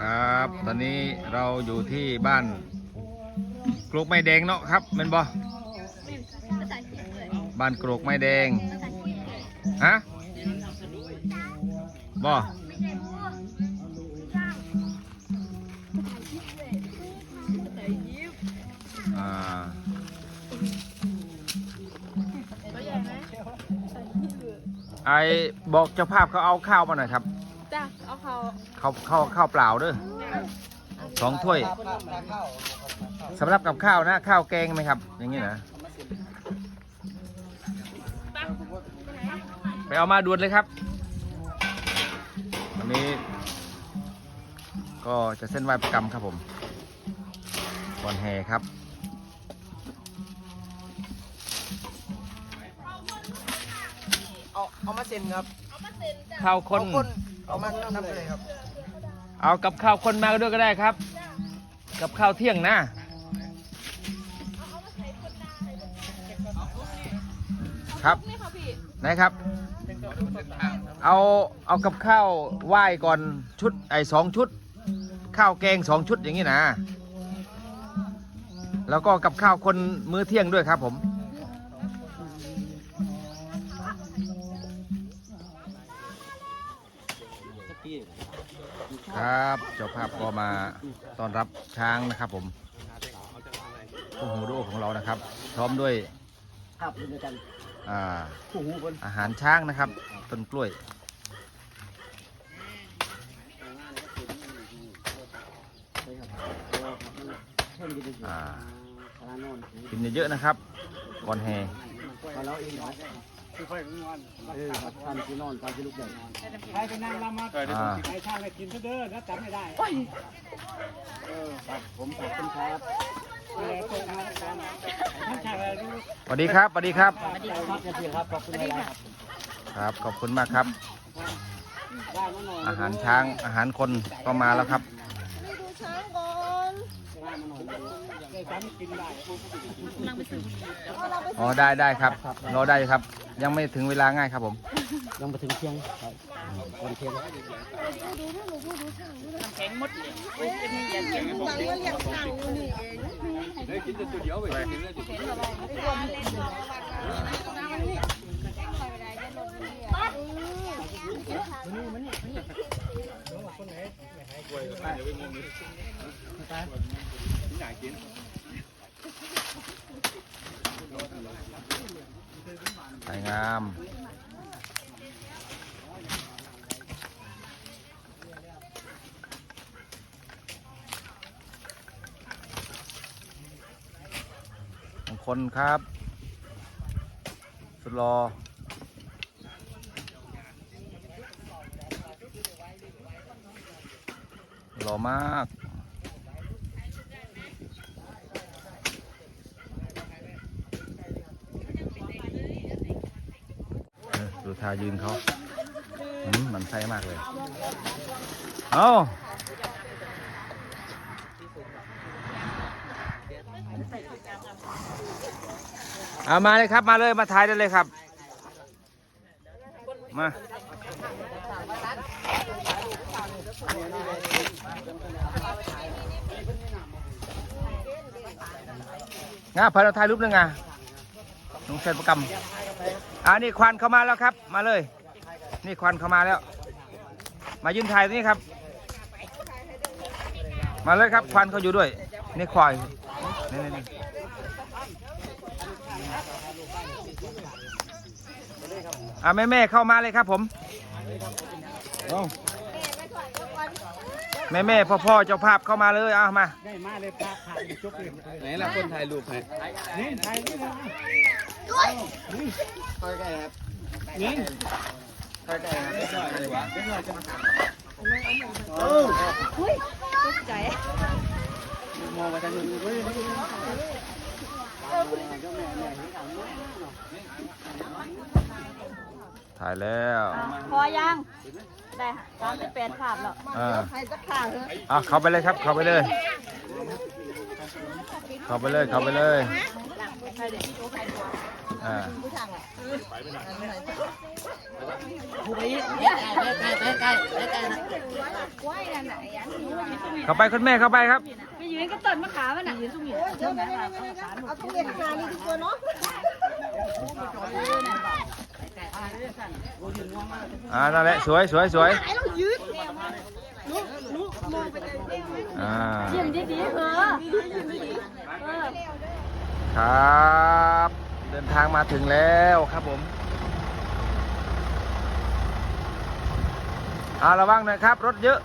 ครับ ตอนนี้เราอยู่ที่บ้านกรกไม้แดงเนาะครับเป็นบ่บ้านกรกไม้แดงฮะบ่ไอ้บอกเจ้าภาพเขาเอาข้าวมาหน่อยครับ ขาข้าวข้าวข้าวเปล่าเด้อสองถ้วยสำหรับกับข้าวนะ ข้าวแกงไหมครับ อย่างนี้นะไปเอามาด่วนเลยครับวันนี้ ก็จะเส้นไหว้ประกรรมครับผมวันแห่ครับเอาเอามาเซ็นครับข้าวคน เอาคนเอามานับเลยครับ เอากับข้าวคนมาด้วยก็ได้ครับ กับข้าวเที่ยงนะครัไม่ค่ะพี่ไหนครับ เอาเอากับข้าวไหว้ก่อนชุดไอ้สองชุด ข้าวแกงสองชุดอย่างนี้นะ แล้วก็กับข้าวคนมื้อเที่ยงด้วยครับผม ครับเจ้าภาพก็มาต้อนรับช้างนะครับ ผมคู่หูดูของเรานะครับ พร้อมด้วยครับด้วยกันอ่าคู่หูคนอาหารช้างนะครับต้นกล้วยอ่ากินเยอะๆนะครับก่อนแห่ เราเองเหรอเออครับท่านที่นอนท่านที่ลุกใหญ่ใครเป็นนางรำมาใครช่างให้กินเถอะเด้อแล้วจำไม่ได้เออผมขอบคุณครับสวัสดีครับสวัสดีครับสวัสดีครับขอบคุณครับครับขอบคุณมากครับ อาหารช้างอาหารคนก็มาแล้วครับ ไม่ดูช้างก่อน ได้จำกินได้ นั่งไปถึง อ๋อได้ได้ครับรอได้ครับ ยังไม่ถึงเวลาง่ายครับผมยังมาถึงเที่ยงครับวันเที่ยงตังก็เรียกช้างอยู่นี่เอง สวยงามมงคลครับ สุดรอหล่อมาก เออดู ทายืนเขาอืมมันไส้มากเลย เอาเอามาเลยครับมาเลยมาถ่ายได้เลยครับ มางาพาเราถ่ายรูปหนึ่งอะน้องเซนประกรรม อ่านี่ควันเข้ามาแล้วครับ มาเลย นี่ควันเข้ามาแล้ว มายืนถ่ายตรงนี้ครับ มาเลยครับควันเขาอยู่ด้วย นี่ควายนี่นี่นี่อ่าแม่แม่เข้ามาเลยครับผมเอา แม่แม่พ่อพ่อๆเจ้าภาพเข้ามาเลยเอามาได้มาเลยพระผ่านจุกเลยไหนล่ะคนถ่ายรูปให้นี่ใครนี่นะค่อยใกล้ครับนี่ค่อยใกล้ครับเล็กน้อยเลยวะเล็กน้อยจะมาอุ้ยตกใจมองไปทางนู้นเฮ้ยถ่ายแล้ว พอยัง ได้สามสิบแปดภาพแล้วอ่าใครจะข่าวเหรออะเข้าไปเลยครับ เข้าไปเลย เข้าไปเลยเข้าไปเลยอ่าผู้ไปใกล้ใกล้ใกล้ใกล้ใกล้ใกล้นะกล้วยนั่นน่ะไอ้อันนี้มันอยู่ตรงนี้เข้าไปคุณแม่เข้าไปครับไปยืนก็ต้นมะขามมันน่ะยืนตรงนี้เดี๋ยวๆๆเอาตรงนี้ข้างหน้านี่ดีกว่าเนาะ อ่านั่นแหละสวยสวยสวยอ่ายิ้มดีๆเหรอยิ้มดีๆเออครับ เดินทางมาถึงแล้วครับผมอาระวังหน่อยครับ รถเยอะ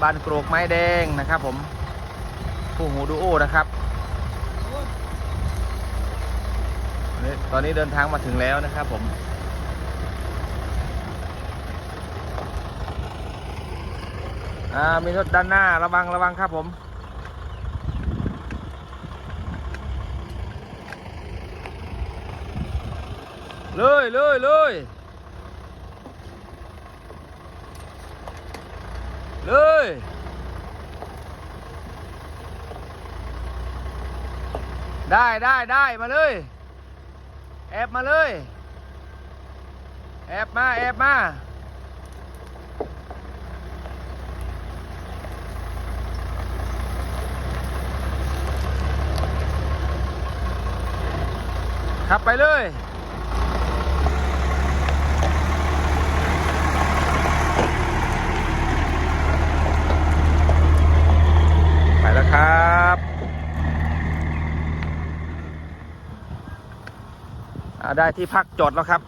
บานโกรกไม้แดงนะครับผมผู้หูดูโอนะครับ ตอนนี้เดินทางมาถึงแล้วนะครับผมอ่ามีรถด้านหน้าระวังระวังครับผม เลยเลยเลยเลยได้ได้ได้มาเลย แอบมาเลย แอบมา แอบมาขับไปเลย ไปแล้วครับอ่า ได้ที่พักจอดแล้วครับ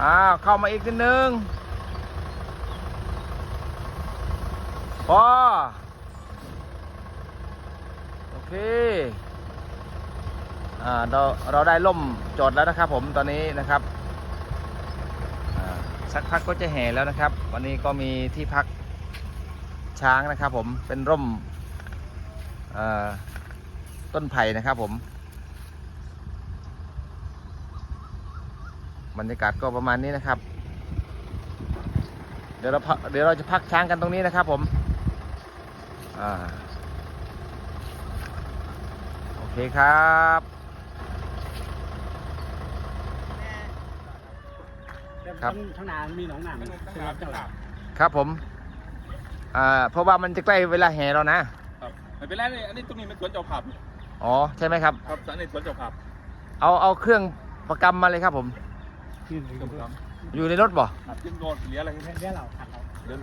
อ้าว เข้ามาอีกนิดนึงพอโอเค อ่า เรา เราได้ล่มจอดแล้วนะครับผมตอนนี้นะครับอ่าสักพักก็จะแห่แล้วนะครับ วันนี้ก็มีที่พักช้างนะครับผมเป็นร่ม ต้นไผ่นะครับผมบรรยากาศก็ประมาณนี้นะครับ เดี๋ยวเราพักเดี๋ยวเราจะพักช้างกันตรงนี้นะครับ ผมอ่าโอเคครับครับข้างหน้ามีหนองน้ำเป็นรับจังหวะครับผมอ่าเพราะว่ามันจะใกล้เวลาแห่แล้วนะครับ ไม่เป็นไรนี่อันนี้ตรงนี้เป็นสวนเจ้าภาพอ๋อใช่ไหมครับ ครับอันนี้สวนเจ้าภาพเอาเอาเครื่องประกำมาเลยครับผม ยืนอยู่ครับครับอยู่ในรถบ่ครับยิ่งโดนเหลืออะไรไหมเดี๋ยวเราขัดเราเดี๋ยว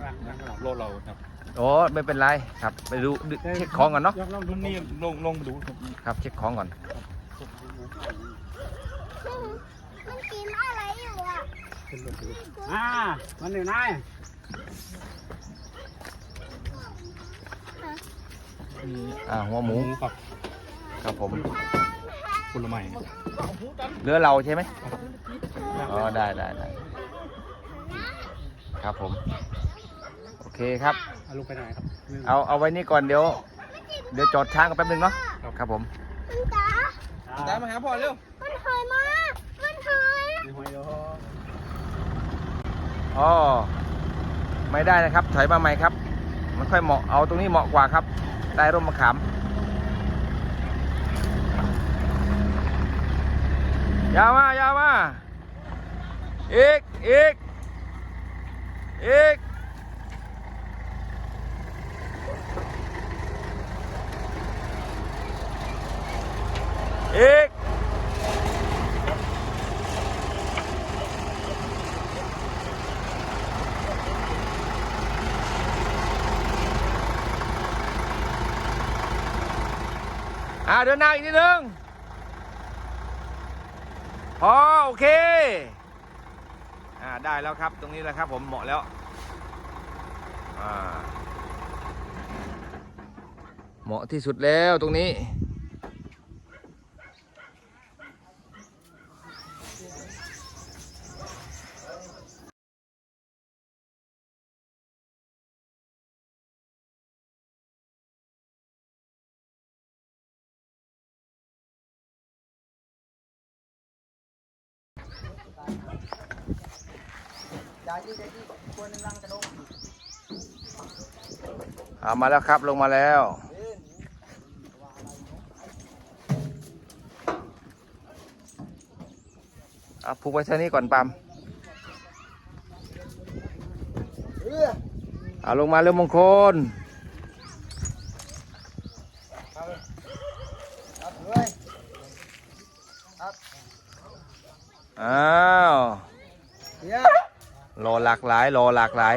โลดเราครับโอ้ไม่เป็นไรครับ ไปดูดูเช็คของก่อนเนาะยกลองรุ่นนี้ลงลงมาดูครับครับเช็คของก่อน มันกินอะไรอยู่อะอ่ามันอยู่นายอ่าหัวหมูครับครับผมผลไม้เรือเราใช่ไหมอ๋อได้ได้ได้ครับผม โอเคครับเอาลงไปหน่อยครับ เอาเอาไว้นี่ก่อนเดี๋ยว เดี๋ยวจอดช้างกันแป๊บนึงเนาะครับผมมันจ๋าตามมาหาพ่อเร็วมันหายมามันหายมีหอยโยอ๋อไม่ได้นะครับ ถอยมาใหม่ครับ มันค่อยเหมาะเอาตรงนี้เหมาะกว่าครับ ใต้ร่มมะขามยาวมายาวมาอีกอีกอีกอีก เดินหน้าอีกนิดนึงพอโอเค อ่าได้แล้วครับตรงนี้แหละครับผมเหมาะแล้ว อ่า เหมาะที่สุดแล้วตรงนี้ เอามาแล้วครับลงมาแล้วเอาผูกไว้เท่านี้ก่อนปั๊มเอาลงมาเร็วมงคล อ้าวรอหลากหลายรอหลากหลาย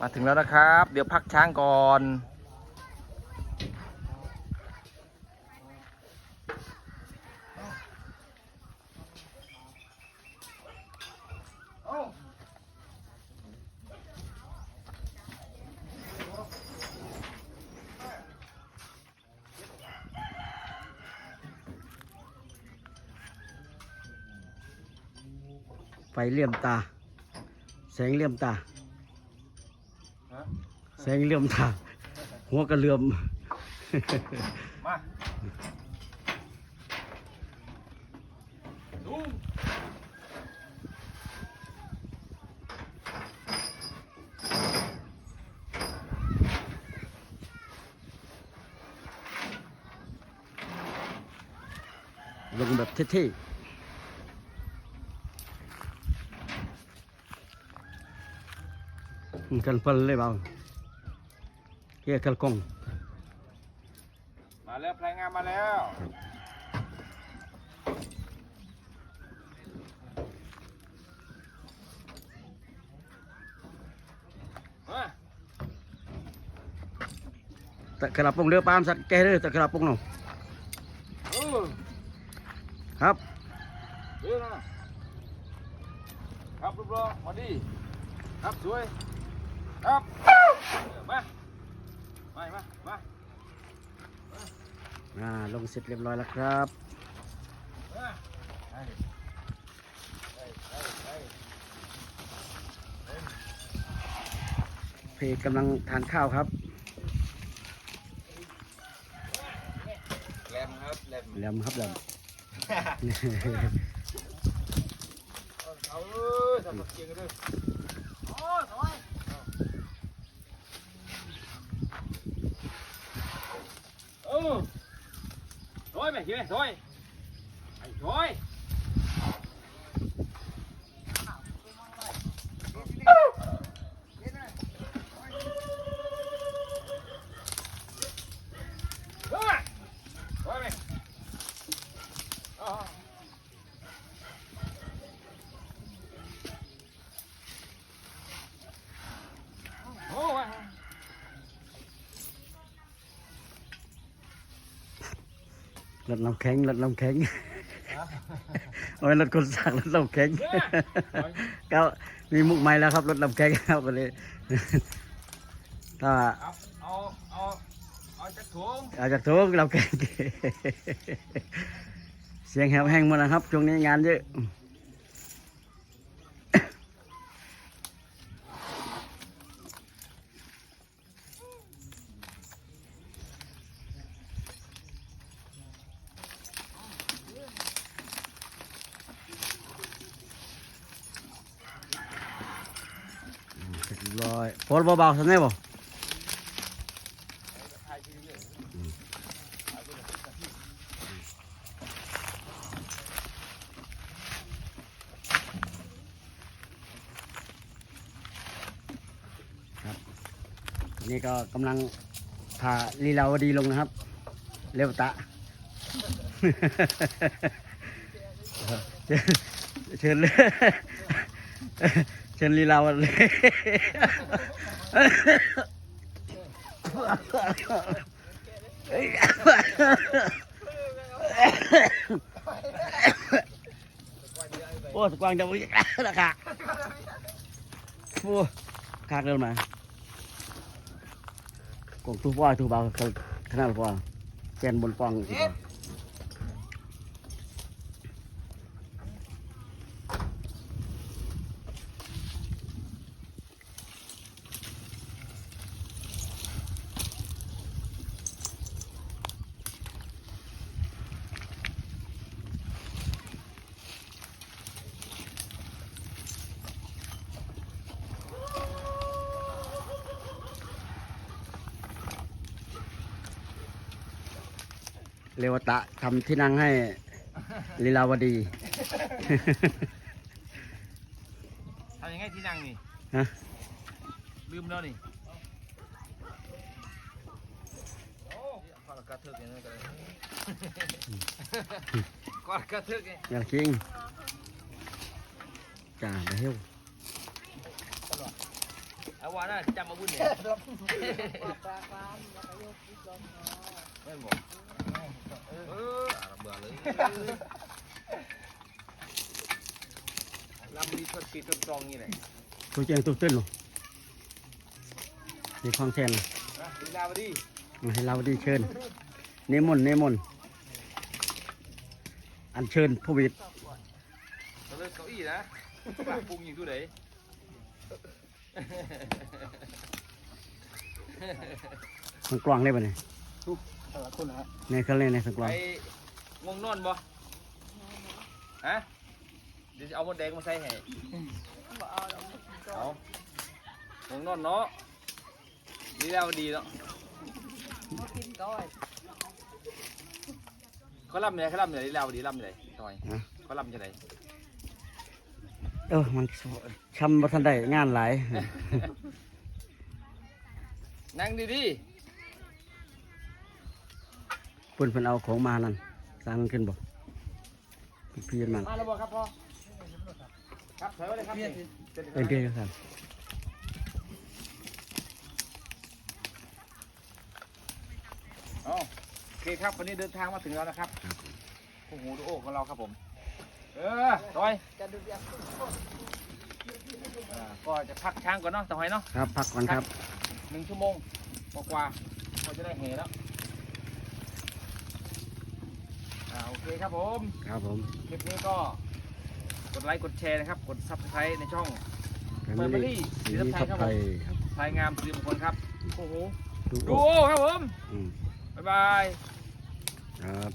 มาถึงแล้วนะครับ เดี๋ยวพักช้างก่อน ไฟเหลี่ยมตา แสงเหลี่ยมตา แสงเหลี่ยมตา หัวกระเหลื่อมมาดูลงแบบเท่ๆอืม กันเปลเลยเปล่าเกี่ยกันกงมาแล้วพลายงามมาแล้วมาตะกระปงเรือปามสัตว์แกเรือตะกระปงเนาะเออครับเดี๋ยวนะครับรูปรอมาดีครับสวย ครับมามามามาอ่าลงเสร็จเรียบร้อยแล้วครับเพจกำลังทานข้าวครับแรมครับแรมแหลมครับแหลมเอาเออทำตะเกียงกันด้วยโอ้ถอยเออ ถอยไหมคิดไหมถอยไอ้ถอยเฮ้ยถอยไหมอ๋อ โอ้ย รถน้ำแข็งรถน้ำแข็งโอ้ยรถคนสั่งรถน้ำแข็งก็มีมุกใหม่แล้วครับรถน้ำแข็งครับก็เลยถ้าเอาเอาเอาเอาจากถุงเอาจากทุกน้ำแข็งเสียงแหบแห้งหมดนะครับช่วงนี้งานเยอะ เสร็จเรี ยบร้อยโพลเบาๆทำได้บ่ครับนี่ก็กำลังพาลีลาวดีลงนะครับ เร็วตะ เชิญเลย ชิญลีลาวดีโอ้สกวางจะวิ่งนะค่ะโอ้คากเดินมากงตู้ป้อยตู้เบาขนาดป้อแกนบนฟองสิ เรวตะทำที่นั่งให้ลีลาวดี ทำยังไงที่นั่งนี่ฮะลืมแล้วนี่โอ้กอดกระเทือกอย่างนี้กันกอดกระเทือกนี่งานคิงจ้าไปเฮ้วเอาว่าน่าจำมาบุญเนี่ย ไม่บอกเออเบื่อเลยลำดีทดปีทดตรองนี่แหละตัวเจงตัวเต้นหรอมีความแทนเหรอนะลีลาวดีมาให้เราดีเชิญเนิมนต์นิมนอันเชิญผู้วิทย์เราเลิกเก้าอี้นะปากปุงอยู่ที่ไหนสังกลางได้ปะเนี่ย แต่ละคนนะฮะในเขาเล่นในสังกลางไอ้ง่วงนอนบ่ฮะเดี๋ยวจะเอาหมดแดงมาใส่ให้บ่เอาดอกเอาง่วงนอนเนาะดีแล้วดีเนาะมากินก่อนเขาล่ำเนี่ยเขาล่ำเนี่ยดีแล้วดีล่ำเนี่ยทำไมนะเขาล่ำจะไหนเออมันช้ำบ่ทันได้งานหลาย นั่งดีดีเพิ่นเพิ่นเอาของมานั่นสร้างขึ้นบ่พี่พี่มันๆมาแล้วบ่ครับพ่อครับถอยมาเลยครับเอ็นเพียครับอ๋อโอเคครับวันนี้เดินทางมาถึงแล้วนะครับคู่หูดูโอ้ของเราครับผม เออถอยจะดูอย่างอ่าก็จะพักช้างก่อนเนาะต่อหอยเนาะครับพักก่อนครับหนึ่งชั่วโมงกว่าๆเราจะได้เหแล้วอ่า โอเคครับผม ครับผมคลิปนี้ก็กดไลค์กดแชร์นะครับ กดซับสไครต์ในช่อง แฟมิลี่สีสีน้ำไทยทับครับไทผมยครับพายงามสิริมงคลครับ โอ้โห ดูดูโอ้โอครับผม อืมบ๊ายบาย ครับ